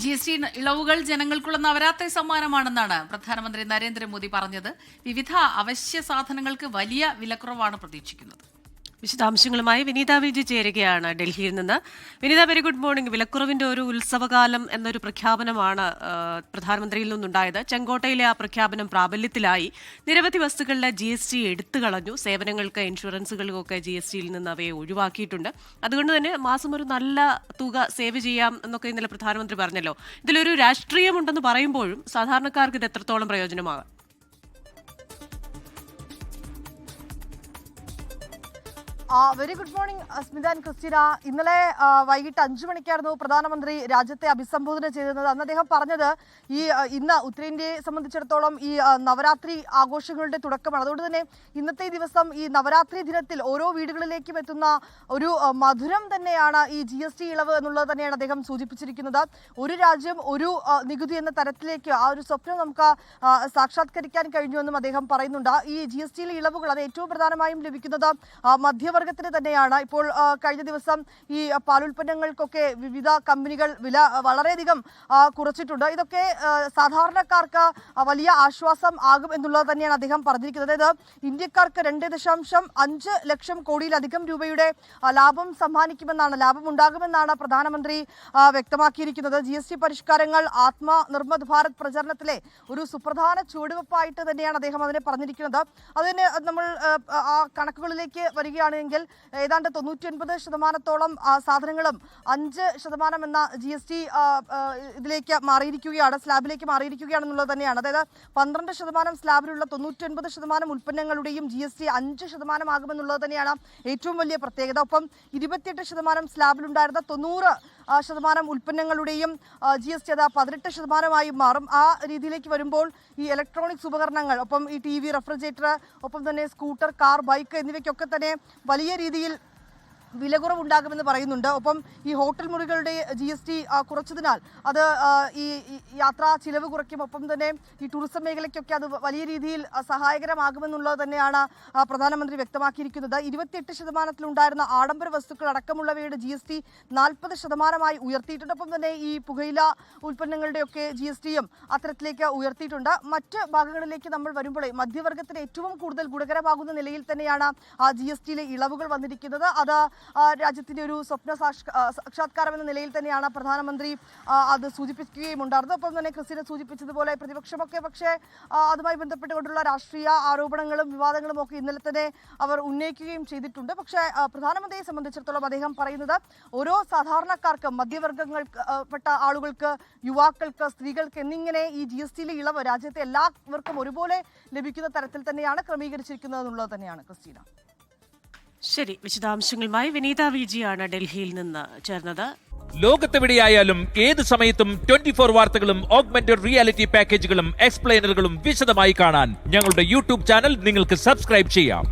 G S T ഇളവുകൾ ജനങ്ങൾക്കുള്ള നവരാത്രി സമ്മാനമാണെന്നാണ് പ്രധാനമന്ത്രി നരേന്ദ്രമോദി പറഞ്ഞത്. വിവിധ അവശ്യ സാധനങ്ങൾക്ക് വലിയ വിലക്കുറവാണ് പ്രതീക്ഷിക്കുന്നത്. വിശദാംശങ്ങളുമായി വിനീത വിജി ചേരുകയാണ് ഡൽഹിയിൽ നിന്ന്. വിനീത വെരി ഗുഡ് മോർണിംഗ് വിലക്കുറവിന്റെ ഒരു ഉത്സവകാലം എന്നൊരു പ്രഖ്യാപനമാണ് പ്രധാനമന്ത്രിയിൽ നിന്നുണ്ടായത്. ചെങ്കോട്ടയിലെ ആ പ്രഖ്യാപനം പ്രാബല്യത്തിലായി. നിരവധി വസ്തുക്കളുടെ ജി എസ് ടി എടുത്തു കളഞ്ഞു. സേവനങ്ങൾക്ക് ഇൻഷുറൻസുകൾക്കൊക്കെ ജി എസ് ടിയിൽ നിന്ന് അവയെ ഒഴിവാക്കിയിട്ടുണ്ട്. അതുകൊണ്ട് തന്നെ മാസം ഒരു നല്ല തുക സേവ് ചെയ്യാം എന്നൊക്കെ ഇന്നലെ പ്രധാനമന്ത്രി പറഞ്ഞല്ലോ. ഇതിലൊരു രാഷ്ട്രീയമുണ്ടെന്ന് പറയുമ്പോഴും സാധാരണക്കാർക്ക് ഇത് എത്രത്തോളം പ്രയോജനമാകാം? Very good morning Smita and Christina. ഇന്നലെ വൈകിട്ട് അഞ്ചു മണിക്കായിരുന്നു പ്രധാനമന്ത്രി രാജ്യത്തെ അഭിസംബോധന ചെയ്തിരുന്നത്. അന്ന് അദ്ദേഹം പറഞ്ഞത് ഈ ഇന്ന് ഉത്തരേന്ത്യയെ സംബന്ധിച്ചിടത്തോളം ഈ നവരാത്രി ആഘോഷങ്ങളുടെ തുടക്കമാണ്. അതുകൊണ്ട് തന്നെ ഇന്നത്തെ ദിവസം ഈ നവരാത്രി ദിനത്തിൽ ഓരോ വീടുകളിലേക്കും എത്തുന്ന ഒരു മധുരം തന്നെയാണ് ഈ ജി എസ് ടി ഇളവ് എന്നുള്ളത് തന്നെയാണ് അദ്ദേഹം സൂചിപ്പിച്ചിരിക്കുന്നത്. ഒരു രാജ്യം ഒരു നികുതി എന്ന തരത്തിലേക്ക് ആ ഒരു സ്വപ്നം നമുക്ക് സാക്ഷാത്കരിക്കാൻ കഴിഞ്ഞുവെന്നും അദ്ദേഹം പറയുന്നുണ്ട്. ഈ ജി എസ് ടിയിലെ ഇളവുകൾ അത് ഏറ്റവും പ്രധാനമായും ലഭിക്കുന്നത് ആ, മധ്യവർഗത്തിന് തന്നെയാണ്. ഇപ്പോൾ കഴിഞ്ഞ ദിവസം ഈ പാലുൽപ്പന്നങ്ങൾക്കൊക്കെ വിവിധ കമ്പനികൾ വില വളരെയധികം കുറച്ചിട്ടുണ്ട്. ഇതൊക്കെ സാധാരണക്കാർക്ക് വലിയ ആശ്വാസം ആകും എന്നുള്ളത് തന്നെയാണ് അദ്ദേഹം പറഞ്ഞിരിക്കുന്നത്. അതായത് ഇന്ത്യക്കാർക്ക് രണ്ട് ദശാംശം അഞ്ച് ലക്ഷം കോടിയിലധികം രൂപയുടെ ലാഭം സമ്മാനിക്കുമെന്നാണ് ലാഭം ഉണ്ടാകുമെന്നാണ് പ്രധാനമന്ത്രി വ്യക്തമാക്കിയിരിക്കുന്നത്. ജി എസ് ടി പരിഷ്കാരങ്ങൾ ആത്മ നിർമ്മത് ഭാരത് പ്രചരണത്തിലെ ഒരു സുപ്രധാന ചുവടുവെപ്പായിട്ട് തന്നെയാണ് അദ്ദേഹം അതിനെ പറഞ്ഞിരിക്കുന്നത്. അതിന് നമ്മൾ കണക്കുകളിലേക്ക് വരികയാണെങ്കിൽ ഏതാണ്ട് തൊണ്ണൂറ്റി ശതമാനത്തോളം സാധനങ്ങളും അഞ്ച് ശതമാനം എന്ന ജി എസ് ടി ഇതിലേക്ക് മാറിയിരിക്കുകയാണ് സ്ലാബിലേക്ക് മാറിയിരിക്കുകയാണെന്നുള്ളത് തന്നെയാണ്. അതായത് പന്ത്രണ്ട് ശതമാനം സ്ലാബിലുള്ള തൊണ്ണൂറ്റി ശതമാനം ഉൽപ്പന്നങ്ങളുടെയും ജി എസ് ടി അഞ്ച് ശതമാനമാകുമെന്നുള്ളത് തന്നെയാണ് ഏറ്റവും വലിയ പ്രത്യേകത. ഒപ്പം ഇരുപത്തിയെട്ട് ശതമാനം സ്ലാബിലുണ്ടായിരുന്ന തൊണ്ണൂറ് ശതമാനം ഉൽപ്പന്നങ്ങളുടെയും ജി എസ് ടി അത് പതിനെട്ട് ശതമാനമായി മാറും. ആ രീതിയിലേക്ക് വരുമ്പോൾ ഈ ഇലക്ട്രോണിക്സ് ഉപകരണങ്ങൾ ഒപ്പം ഈ ടി വി റെഫ്രിജറേറ്റർ ഒപ്പം തന്നെ സ്കൂട്ടർ കാർ ബൈക്ക് എന്നിവയ്ക്കൊക്കെ തന്നെ വലിയ രീതിയിൽ വില കുറവുണ്ടാകുമെന്ന് പറയുന്നുണ്ട്. ഒപ്പം ഈ ഹോട്ടൽ മുറികളുടെ ജി എസ് ടി കുറച്ചതിനാൽ അത് ഈ യാത്രാ ചിലവ് കുറയ്ക്കും. ഒപ്പം തന്നെ ഈ ടൂറിസം മേഖലയ്ക്കൊക്കെ അത് വലിയ രീതിയിൽ സഹായകരമാകുമെന്നുള്ളത് തന്നെയാണ് പ്രധാനമന്ത്രി വ്യക്തമാക്കിയിരിക്കുന്നത്. ഇരുപത്തിയെട്ട് ശതമാനത്തിലുണ്ടായിരുന്ന ആഡംബര വസ്തുക്കൾ അടക്കമുള്ളവയുടെ ജി എസ് ടി നാൽപ്പത് ശതമാനമായി ഉയർത്തിയിട്ടുണ്ട്. ഒപ്പം തന്നെ ഈ പുകയില ഉൽപ്പന്നങ്ങളുടെയൊക്കെ ജി എസ് ടിയും അത്തരത്തിലേക്ക് ഉയർത്തിയിട്ടുണ്ട്. മറ്റ് ഭാഗങ്ങളിലേക്ക് നമ്മൾ വരുമ്പോഴേ മധ്യവർഗത്തിന് ഏറ്റവും കൂടുതൽ ഗുണകരമാകുന്ന നിലയിൽ തന്നെയാണ് ആ ജി എസ് ടിയിലെ ഇളവുകൾ വന്നിരിക്കുന്നത്. അത് ആ, രാജ്യത്തിന്റെ ഒരു സ്വപ്ന സാക്ഷാത്കാരം എന്ന നിലയിൽ തന്നെയാണ് പ്രധാനമന്ത്രി അത് സൂചിപ്പിക്കുകയും ഉണ്ടായിരുന്നത്. ഒപ്പം തന്നെ ക്രിസ്റ്റിനെ സൂചിപ്പിച്ചതുപോലെ പ്രതിപക്ഷമൊക്കെ പക്ഷേ അതുമായി ബന്ധപ്പെട്ടുകൊണ്ടുള്ള രാഷ്ട്രീയ ആരോപണങ്ങളും വിവാദങ്ങളും ഒക്കെ ഇന്നലെ തന്നെ അവർ ഉന്നയിക്കുകയും ചെയ്തിട്ടുണ്ട്. പക്ഷേ പ്രധാനമന്ത്രിയെ സംബന്ധിച്ചിടത്തോളം അദ്ദേഹം പറയുന്നത് ഓരോ സാധാരണക്കാർക്കും മധ്യവർഗങ്ങൾക്ക് പെട്ട ആളുകൾക്ക് യുവാക്കൾക്ക് സ്ത്രീകൾക്ക് എന്നിങ്ങനെ ഈ ജി എസ് ടിയിലെ ഇളവ് രാജ്യത്തെ എല്ലാവർക്കും ഒരുപോലെ ലഭിക്കുന്ന തരത്തിൽ തന്നെയാണ് ക്രമീകരിച്ചിരിക്കുന്നത് എന്നുള്ളത് തന്നെയാണ് ക്രിസ്റ്റീന. ശരി വിശദാംശങ്ങളുമായി വിനീത വിജിയാണ് ഡൽഹിയിൽ നിന്ന് ചേർന്നത്. ലോകത്തെവിടെയായാലും ഏത് സമയത്തും ട്വന്റി ഫോർ വാർത്തകളും ഓഗ്മെന്റഡ് റിയാലിറ്റി പാക്കേജുകളും എക്സ്പ്ലെയിനറുകളും വിശദമായി കാണാൻ ഞങ്ങളുടെ യൂട്യൂബ് ചാനൽ നിങ്ങൾക്ക് സബ്സ്ക്രൈബ് ചെയ്യാം.